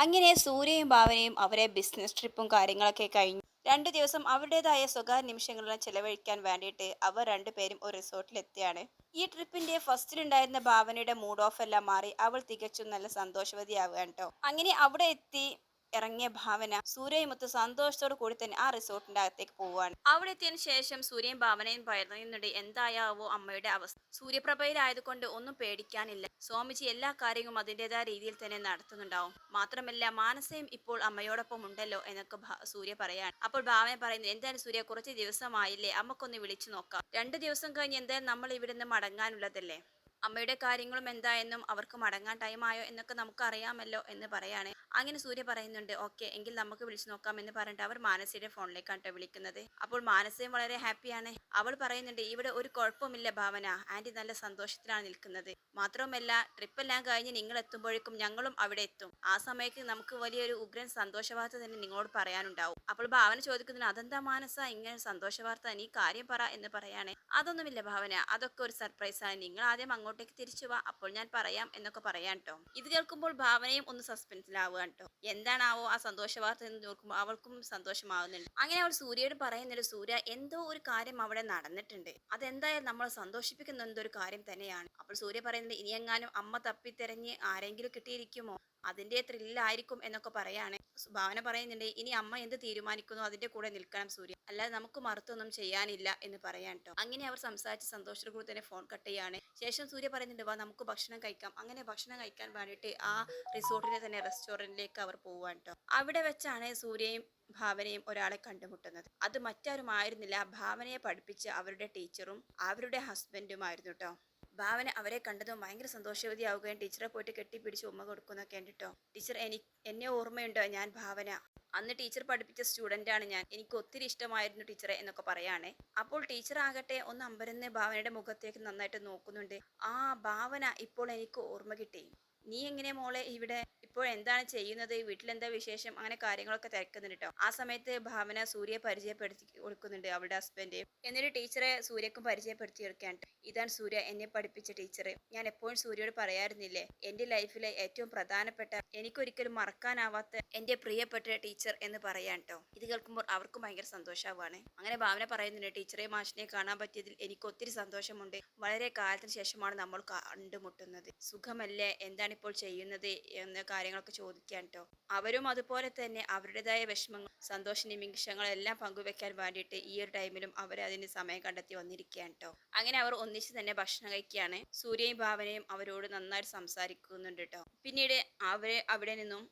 അങ്ങനെ സൂര്യയും ഭാവനയും അവരെ ബിസിനസ് ട്രിപ്പും കാര്യങ്ങളൊക്കെ കഴിഞ്ഞു. രണ്ടു ദിവസം അവരുടേതായ സ്വകാര്യ നിമിഷങ്ങളെല്ലാം ചെലവഴിക്കാൻ വേണ്ടിയിട്ട് അവർ രണ്ടുപേരും ഒരു റിസോർട്ടിലെത്തിയാണ് ഈ ട്രിപ്പിന്റെ ഫസ്റ്റിലുണ്ടായിരുന്ന ഭാവനയുടെ മൂഡ് ഓഫ് എല്ലാം മാറി അവൾ തികച്ചും നല്ല സന്തോഷവതിയാവുകയാണ് കേട്ടോ അങ്ങനെ അവിടെ എത്തി ഇറങ്ങിയ ഭാവന സൂര്യയുമൊത്ത് സന്തോഷത്തോടു കൂടി തന്നെ ആ റിസോർട്ടിന്റെ അകത്തേക്ക് പോവുകയാണ്. അവിടെ എത്തിയതിനു ശേഷം സൂര്യയും ഭാവനയും പറയുന്നുണ്ട് എന്തായാവോ അമ്മയുടെ അവസ്ഥ. സൂര്യപ്രഭയിലായതുകൊണ്ട് ഒന്നും പേടിക്കാനില്ല. സ്വാമിജി എല്ലാ കാര്യങ്ങളും അതിന്റെതായ രീതിയിൽ തന്നെ നടത്തുന്നുണ്ടാവും. മാത്രമല്ല മാനസയും ഇപ്പോൾ അമ്മയോടൊപ്പം ഉണ്ടല്ലോ എന്നൊക്കെ സൂര്യ പറയാണ്. അപ്പോൾ ഭാവന പറയുന്നു എന്തായാലും സൂര്യ കുറച്ച് ദിവസമായില്ലേ? അമ്മക്കൊന്ന് വിളിച്ചു നോക്കാം. രണ്ടു ദിവസം കഴിഞ്ഞ് എന്തായാലും നമ്മൾ ഇവിടുന്ന് മടങ്ങാനുള്ളതല്ലേ? അമ്മയുടെ കാര്യങ്ങളും എന്തായെന്നും അവർക്ക് മടങ്ങാൻ ടൈമായോ എന്നൊക്കെ നമുക്ക് അറിയാമല്ലോ എന്ന് പറയാണ്. അങ്ങനെ സൂര്യ പറയുന്നുണ്ട് ഓക്കെ എങ്കിൽ നമുക്ക് വിളിച്ചു നോക്കാം എന്ന് പറഞ്ഞിട്ട് അവർ മാനസയുടെ ഫോണിലേക്കാണ് കേട്ടോ വിളിക്കുന്നത്. അപ്പോൾ മാനസയും വളരെ ഹാപ്പിയാണ് അവൾ പറയുന്നുണ്ട് ഇവിടെ ഒരു കുഴപ്പമില്ല ഭാവന. ആന്റി നല്ല സന്തോഷത്തിലാണ് നിൽക്കുന്നത്. മാത്രവുമല്ല ട്രിപ്പ് എല്ലാം കഴിഞ്ഞ് നിങ്ങൾ എത്തുമ്പോഴേക്കും ഞങ്ങളും അവിടെ എത്തും. ആ സമയത്ത് നമുക്ക് വലിയൊരു ഉഗ്രൻ സന്തോഷവാർത്ത തന്നെ നിങ്ങളോട് പറയാനുണ്ടാവും. അപ്പോൾ ഭാവന ചോദിക്കുന്നതിന് അതെന്താ മാനസ? ഇങ്ങനെ സന്തോഷവാർത്ത? നീ കാര്യം പറ എന്ന് പറയാണ്. അതൊന്നുമില്ല ഭാവന. അതൊക്കെ ഒരു സർപ്രൈസാണ് നിങ്ങൾ ആദ്യം അങ്ങോട്ടേക്ക് തിരിച്ചു വാ അപ്പോൾ ഞാൻ പറയാം എന്നൊക്കെ പറയാം കേട്ടോ ഇത് കേൾക്കുമ്പോൾ ഭാവനയും ഒന്ന് സസ്പെൻസിലാവുക കേട്ടോ എന്താണാവോ ആ സന്തോഷ വാർത്ത എന്ന് നോക്കുമ്പോൾ അവൾക്കും സന്തോഷമാവുന്നുണ്ട്. അങ്ങനെ അവൾ സൂര്യയോട് പറയുന്നുണ്ട് സൂര്യ എന്തോ ഒരു കാര്യം അവിടെ നടന്നിട്ടുണ്ട്. അതെന്തായാലും നമ്മളെ സന്തോഷിപ്പിക്കുന്ന എന്തോ ഒരു കാര്യം തന്നെയാണ്. അപ്പോൾ സൂര്യ പറയുന്നത് ഇനിയെങ്ങാനും അമ്മ തപ്പിത്തെരഞ്ഞ് ആരെങ്കിലും കിട്ടിയിരിക്കുമോ? അതിന്റെ ത്രില്ലായിരിക്കും എന്നൊക്കെ പറയാണ്. ഭാവന പറയുന്നുണ്ട് ഇനി അമ്മ എന്ത് തീരുമാനിക്കുന്നു? അതിന്റെ കൂടെ നിൽക്കണം സൂര്യ. അല്ലാതെ നമുക്ക് മറുത്തൊന്നും ചെയ്യാനില്ല എന്ന് പറയാൻ കേട്ടോ അങ്ങനെ അവർ സംസാരിച്ച് സന്തോഷത്തോടു കൂടി തന്നെ ഫോൺ കട്ട് ചെയ്യാണ്. ശേഷം സൂര്യ പറയുന്നുണ്ട് വാ നമുക്ക് ഭക്ഷണം കഴിക്കാം. അങ്ങനെ ഭക്ഷണം കഴിക്കാൻ വേണ്ടിയിട്ട് ആ റിസോർട്ടിലെ തന്നെ റെസ്റ്റോറന്റിലേക്ക് അവർ പോവാൻ കേട്ടോ അവിടെ വെച്ചാണ് സൂര്യയും ഭാവനയും ഒരാളെ കണ്ടുമുട്ടുന്നത്. അത് മറ്റാരും മറ്റാരുമായിരുന്നില്ല ഭാവനയെ പഠിപ്പിച്ച അവരുടെ ടീച്ചറും അവരുടെ ഹസ്ബൻഡും ആയിരുന്നു കേട്ടോ ഭാവന അവരെ കണ്ടതും ഭയങ്കര സന്തോഷവതിയാവുകയും ടീച്ചറെ പോയിട്ട് കെട്ടിപ്പിടിച്ച് ഉമ്മ കൊടുക്കുന്നൊക്കെ കേട്ടോ ടീച്ചർ എനി എന്നെ ഓർമ്മയുണ്ടോ ഞാൻ ഭാവന? അന്ന് ടീച്ചർ പഠിപ്പിച്ച സ്റ്റുഡന്റാണ് ഞാൻ. എനിക്ക് ഒത്തിരി ഇഷ്ടമായിരുന്നു ടീച്ചറെ എന്നൊക്കെ പറയാണേ. അപ്പോൾ ടീച്ചർ ആകട്ടെ ഒന്ന് അമ്പരന്ന് ഭാവനയുടെ മുഖത്തേക്ക് നന്നായിട്ട് നോക്കുന്നുണ്ട്. ആ ഭാവന ഇപ്പോൾ എനിക്ക് ഓർമ്മ കിട്ടി. നീ എങ്ങനെ മോളെ ഇവിടെ ഇപ്പോൾ എന്താണ് ചെയ്യുന്നത്? വീട്ടിലെന്താ വിശേഷം? അങ്ങനെ കാര്യങ്ങളൊക്കെ തിരക്കുന്നുണ്ട് കേട്ടോ ആ സമയത്ത് ഭാവന സൂര്യയെ പരിചയപ്പെടുത്തി കൊടുക്കുന്നുണ്ട് അവളുടെ ഹസ്ബൻഡ് എന്നിട്ട് ടീച്ചറെ സൂര്യക്കും പരിചയപ്പെടുത്തി കൊടുക്കാൻ ഇതാണ് സൂര്യ എന്നെ പഠിപ്പിച്ച ടീച്ചർ ഞാൻ എപ്പോഴും സൂര്യയോട് പറയാറുന്നില്ലേ? എന്റെ ലൈഫിലെ ഏറ്റവും പ്രധാനപ്പെട്ട എനിക്കൊരിക്കലും മറക്കാനാവാത്ത എന്റെ പ്രിയപ്പെട്ട ടീച്ചർ എന്ന് പറയാൻ കേട്ടോ ഇത് കേൾക്കുമ്പോൾ അവർക്കും ഭയങ്കര സന്തോഷമാവാണ് അങ്ങനെ ഭാവന പറയുന്നുണ്ട് ടീച്ചറെ മാഷിനെ കാണാൻ പറ്റിയതിൽ എനിക്ക് ഒത്തിരി സന്തോഷമുണ്ട്. വളരെ കാലത്തിന് ശേഷമാണ് നമ്മൾ കണ്ടുമുട്ടുന്നത്. സുഖമല്ലേ? എന്താണ് ഇപ്പോൾ ചെയ്യുന്നത്? എന്ന കാര്യങ്ങളൊക്കെ ചോദിക്കാൻ കേട്ടോ അവരും അതുപോലെ തന്നെ അവരുടേതായ വിഷമങ്ങൾ സന്തോഷ നിമിഷങ്ങളെല്ലാം പങ്കുവെക്കാൻ വേണ്ടിയിട്ട് ഈ ഒരു ടൈമിലും അവർ അതിന് സമയം കണ്ടെത്തി വന്നിരിക്കുകയാണ് കേട്ടോ അങ്ങനെ അവർ ഒന്നിച്ച് തന്നെ ഭക്ഷണം കഴിക്കുകയാണ്. സൂര്യയും ഭാവനയും അവരോട് നന്നായിട്ട് സംസാരിക്കുന്നുണ്ട് കേട്ടോ പിന്നീട് അവരെ അവിടെ നിന്നും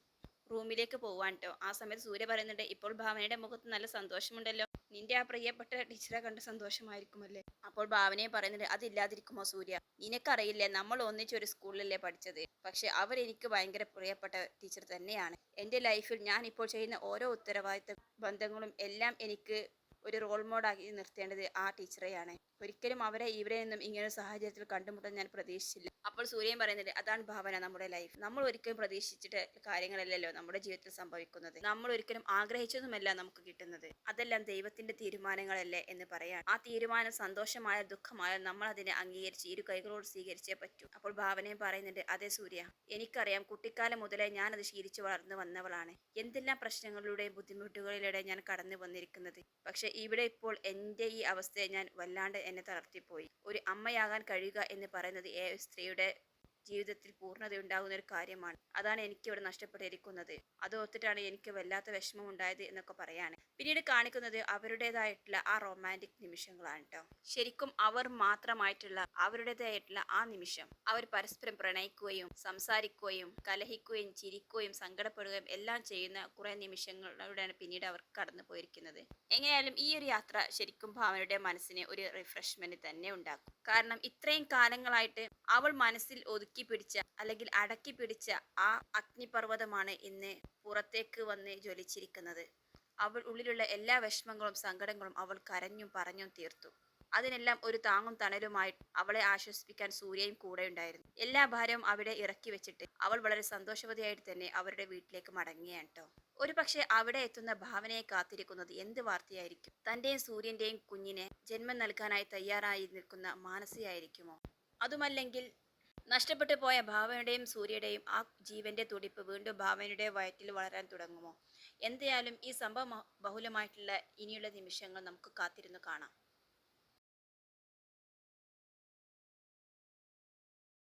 റൂമിലേക്ക് പോവാൻ കേട്ടോ ആ സമയത്ത് സൂര്യ പറയുന്നുണ്ട് ഇപ്പോൾ ഭാവനയുടെ മുഖത്ത് നല്ല സന്തോഷമുണ്ടല്ലോ. നിന്റെ ആ പ്രിയപ്പെട്ട ടീച്ചറെ കണ്ട് സന്തോഷമായിരിക്കുമല്ലേ? അപ്പോൾ ഭാവനയെ പറയുന്നുണ്ട് അതില്ലാതിരിക്കുമോ സൂര്യ? നിനക്കറിയില്ലേ നമ്മൾ ഒന്നിച്ചൊരു സ്കൂളിലല്ലേ പഠിച്ചത്? പക്ഷെ അവരെനിക്ക് ഭയങ്കര പ്രിയപ്പെട്ട ടീച്ചർ തന്നെയാണ്. എന്റെ ലൈഫിൽ ഞാൻ ഇപ്പോൾ ചെയ്യുന്ന ഓരോ ഉത്തരവാദിത്ത ബന്ധങ്ങളും എല്ലാം എനിക്ക് ഒരു റോൾ മോഡാക്കി നിർത്തേണ്ടത് ആ ടീച്ചറെയാണ്. ഒരിക്കലും അവരെ ഇവരെ നിന്നും ഇങ്ങനെ ഒരു സാഹചര്യത്തിൽ കണ്ടുമുട്ടാൻ ഞാൻ പ്രതീക്ഷിച്ചില്ല. അപ്പോൾ സൂര്യൻ പറയുന്നത് അതാണ് ഭാവന നമ്മുടെ ലൈഫ് നമ്മൾ ഒരിക്കലും പ്രതീക്ഷിച്ചിട്ട് കാര്യങ്ങളല്ലല്ലോ നമ്മുടെ ജീവിതത്തിൽ സംഭവിക്കുന്നത്. നമ്മൾ ഒരിക്കലും ആഗ്രഹിച്ചതുമല്ല നമുക്ക് കിട്ടുന്നത്. അതെല്ലാം ദൈവത്തിന്റെ തീരുമാനങ്ങളല്ലേ എന്ന് പറയാൻ ആ തീരുമാനം സന്തോഷമായ ദുഃഖമായ നമ്മൾ അതിനെ അംഗീകരിച്ച് ഇരു കൈകളോട് സ്വീകരിച്ചേ പറ്റൂ. അപ്പോൾ ഭാവനയും പറയുന്നുണ്ട് അതെ സൂര്യ എനിക്കറിയാം കുട്ടിക്കാലം മുതലേ ഞാൻ അത് ശീലിച്ചു വളർന്നു വന്നവളാണ്. എന്തെല്ലാം പ്രശ്നങ്ങളിലൂടെയും ബുദ്ധിമുട്ടുകളിലൂടെ ഞാൻ കടന്നു വന്നിരിക്കുന്നത്. പക്ഷെ ഇവിടെ ഇപ്പോൾ എന്റെ ഈ അവസ്ഥയെ ഞാൻ വല്ലാണ്ട് എന്നെ തളർത്തിപ്പോയി. ഒരു അമ്മയാകാൻ കഴിയുക എന്ന് പറയുന്നത് ഏ സ്ത്രീയുടെ ജീവിതത്തിൽ പൂർണതയുണ്ടാകുന്ന ഒരു കാര്യമാണ്. അതാണ് എനിക്ക് ഇവിടെ നഷ്ടപ്പെട്ടിരിക്കുന്നത്. അത് ഓർത്തിട്ടാണ് എനിക്ക് വല്ലാത്ത വിഷമം ഉണ്ടായത് എന്നൊക്കെ പറയാണ്. പിന്നീട് കാണിക്കുന്നത് അവരുടേതായിട്ടുള്ള ആ റൊമാന്റിക് നിമിഷങ്ങളാണ് കേട്ടോ ശരിക്കും അവർ മാത്രമായിട്ടുള്ള അവരുടേതായിട്ടുള്ള ആ നിമിഷം. അവർ പരസ്പരം പ്രണയിക്കുകയും സംസാരിക്കുകയും കലഹിക്കുകയും ചിരിക്കുകയും സങ്കടപ്പെടുകയും എല്ലാം ചെയ്യുന്ന കുറെ നിമിഷങ്ങളിലൂടെയാണ് പിന്നീട് അവർ കടന്നു പോയിരിക്കുന്നത്. എങ്ങനെയായാലും ഈ ഒരു യാത്ര ശരിക്കും ഭാവനയുടെ മനസ്സിന് ഒരു റിഫ്രഷ്മെന്റ് തന്നെ ഉണ്ടാക്കും. കാരണം ഇത്രയും കാലങ്ങളായിട്ട് അവൾ മനസ്സിൽ ഒതുക്കി പിടിച്ച അല്ലെങ്കിൽ അടക്കി പിടിച്ച ആ അഗ്നിപർവതമാണ് ഇന്ന് പുറത്തേക്ക് വന്ന് ജ്വലിച്ചിരിക്കുന്നത്. അവൾ ഉള്ളിലുള്ള എല്ലാ വിഷമങ്ങളും സങ്കടങ്ങളും അവൾ കരഞ്ഞും പറഞ്ഞും തീർത്തു. അതിനെല്ലാം ഒരു താങ്ങും തണലുമായി അവളെ ആശ്വസിപ്പിക്കാൻ സൂര്യയും കൂടെ ഉണ്ടായിരുന്നു. എല്ലാ ഭാരവും അവിടെ ഇറക്കി വെച്ചിട്ട് അവൾ വളരെ സന്തോഷവതിയായിട്ട് തന്നെ അവരുടെ വീട്ടിലേക്ക് മടങ്ങുകയാണ് കേട്ടോ. ഒരു പക്ഷേ അവിടെ എത്തുന്ന ഭാവനയെ കാത്തിരിക്കുന്നത് എന്ത് വാർത്തയായിരിക്കും? തന്റെയും സൂര്യന്റെയും കുഞ്ഞിനെ ജന്മം നൽകാനായി തയ്യാറായി നിൽക്കുന്ന മാനസിയായിരിക്കുമോ അതുമല്ലെങ്കിൽ നഷ്ടപ്പെട്ടു പോയ ഭാവനയുടെയും സൂര്യയുടെയും ആ ജീവന്റെ തുടിപ്പ് വീണ്ടും ഭാവനയുടെ വയറ്റിൽ വളരാൻ തുടങ്ങുമോ? എന്തായാലും ഈ സംഭവ ബഹുലമായിട്ടുള്ള ഇനിയുള്ള നിമിഷങ്ങൾ നമുക്ക് കാത്തിരുന്ന് കാണാം.